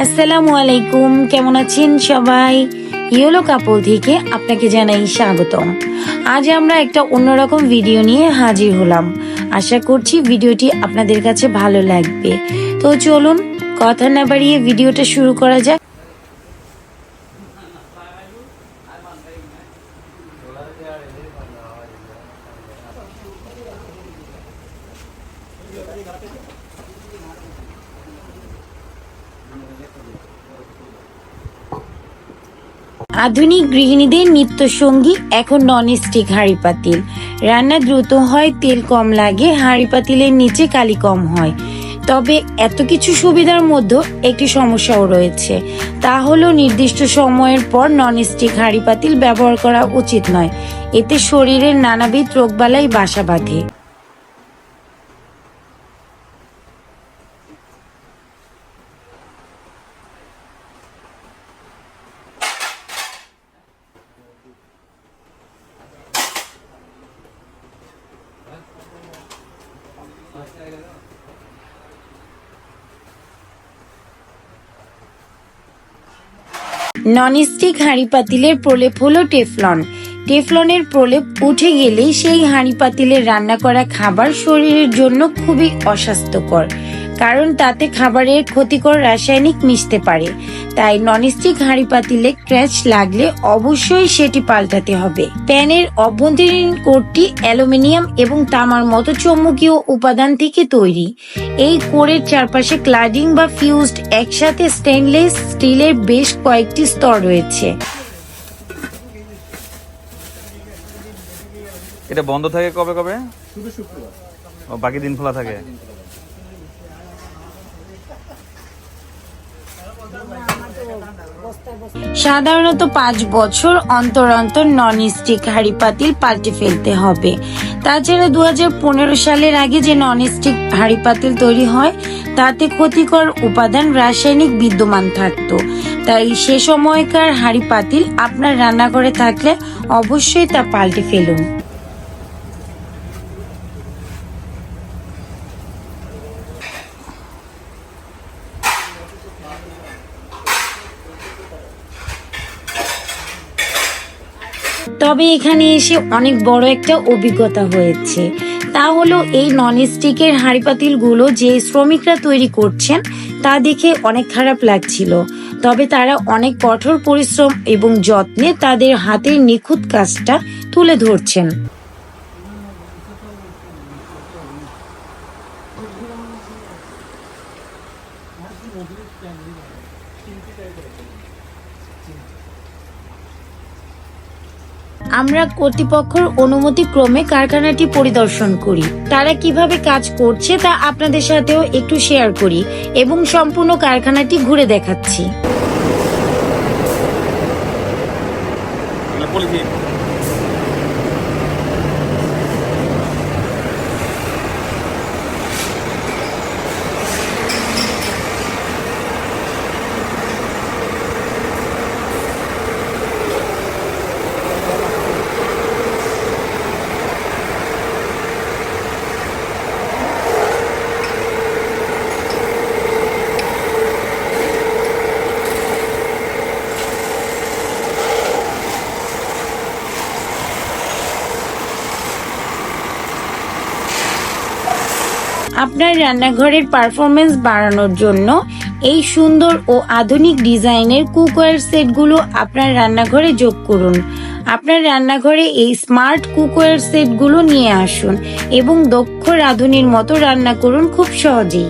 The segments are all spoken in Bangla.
আসসালামু আলাইকুম, কেমন আছেন সবাই? ইয়েলো কাপল থেকে আপনাকে জানাই স্বাগতম। আজ আমরা একটা অন্যরকম ভিডিও নিয়ে হাজির হলাম। আশা করছি ভিডিওটি আপনাদের কাছে ভালো লাগবে। তো চলুন, কথা না বাড়িয়ে ভিডিওটা শুরু করা যাক। আধুনিক গৃহিণীদের নিত্য সঙ্গী এখন ননস্টিক হাঁড়ি পাতিল। রান্না দ্রুত হয়, তেল কম লাগে, হাঁড়ি পাতিলের নিচে কালি কম হয়। তবে এত কিছু সুবিধার মধ্যে একটি সমস্যাও রয়েছে। তা হলো নির্দিষ্ট সময়ের পর ননস্টিক হাঁড়ি পাতিল ব্যবহার করা উচিত নয়। এতে শরীরের নানাবিধ রোগবালাই বাসা বাঁধে। ননস্টিক হাঁড়ি পাতিলের প্রলেপ হলো টেফলন। টেফলনের প্রলেপ উঠে গেলেই সেই হাঁড়ি পাতিলের রান্না করা খাবার শরীরের জন্য খুবই অস্বাস্থ্যকর। কারণ তাতে খাবারের ক্ষতিকর রাসায়নিক মিশতে পারে। তাই ননস্টিক হাঁড়ি পাতিলে ক্র্যাচ লাগলে অবশ্যই সেটি পাল্টাতে হবে। প্যানের অভ্যন্তরীণ কোরটি অ্যালুমিনিয়াম এবং তামার মতো চৌম্বকীয় উপাদান থেকে তৈরি। এই কোরের চারপাশে ক্লাডিং বা ফিউজড একসাথে স্টেনলেস স্টিলের বেশ কয়েকটি স্তর রয়েছে। এটা বন্ধ থাকে কবে কবে? ও বাকি দিন খোলা থাকে। সাধারণত পাঁচ বছর অন্তর অন্তর নন স্টিক হাঁড়ি পাতিল পাল্টে ফেলতে হবে। তাছাড়া দু হাজার পনেরো সালের আগে যে নন স্টিক হাঁড়ি পাতিল তৈরি হয়, তাতে ক্ষতিকর উপাদান রাসায়নিক বিদ্যমান থাকত। তাই সে সময়কার হাঁড়ি পাতিল আপনার রান্নাঘরে থাকলে অবশ্যই তা পাল্টে ফেলুন। তবে এখানে এসে অনেক বড় একটা অভিজ্ঞতা হয়েছে। তা হলো এই নন স্টিকের হাঁড়ি পাতিলগুলো যে শ্রমিকরা তৈরি করছেন, তা দেখে অনেক খারাপ লাগছিল। তবে তারা অনেক কঠোর পরিশ্রম এবং যত্নে তাদের হাতের নিখুঁত কাজটা তুলে ধরছেন। আমরা কর্তৃপক্ষের অনুমতি ক্রমে কারখানাটি পরিদর্শন করি। তারা কীভাবে কাজ করছে তা আপনাদের সাথেও একটু শেয়ার করি এবং সম্পূর্ণ কারখানাটি ঘুরে দেখাচ্ছি। আপনার রান্নাঘরের পারফরমেন্স বাড়ানোর জন্য এই সুন্দর ও আধুনিক ডিজাইনের কুকওয়্যার সেটগুলো আপনার রান্নাঘরে যোগ করুন। আপনার রান্নাঘরে এই স্মার্ট কুকওয়্যার সেটগুলো নিয়ে আসুন এবং দক্ষ রাঁধুনির মতো রান্না করুন খুব সহজেই।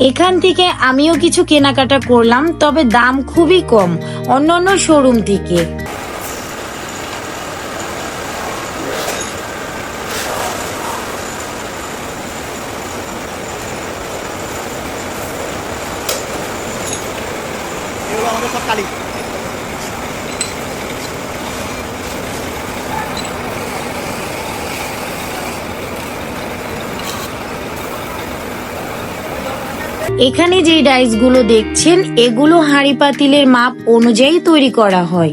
এখান থেকে আমিও কিছু কেনাকাটা করলাম তবে দাম খুবই কম অন্যান্য শোরুম থেকে। এখানে যে ডাইসগুলো দেখছেন এগুলো হাঁড়ি পাতিলের মাপ অনুযায়ী তৈরি করা হয়।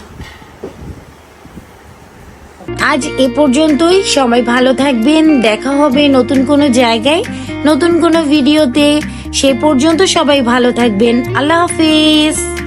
আজ এ পর্যন্তই। সবাই ভালো থাকবেন। দেখা হবে নতুন কোনো জায়গায়, নতুন কোনো ভিডিওতে। সে পর্যন্ত সবাই ভালো থাকবেন। আল্লাহ হাফিজ।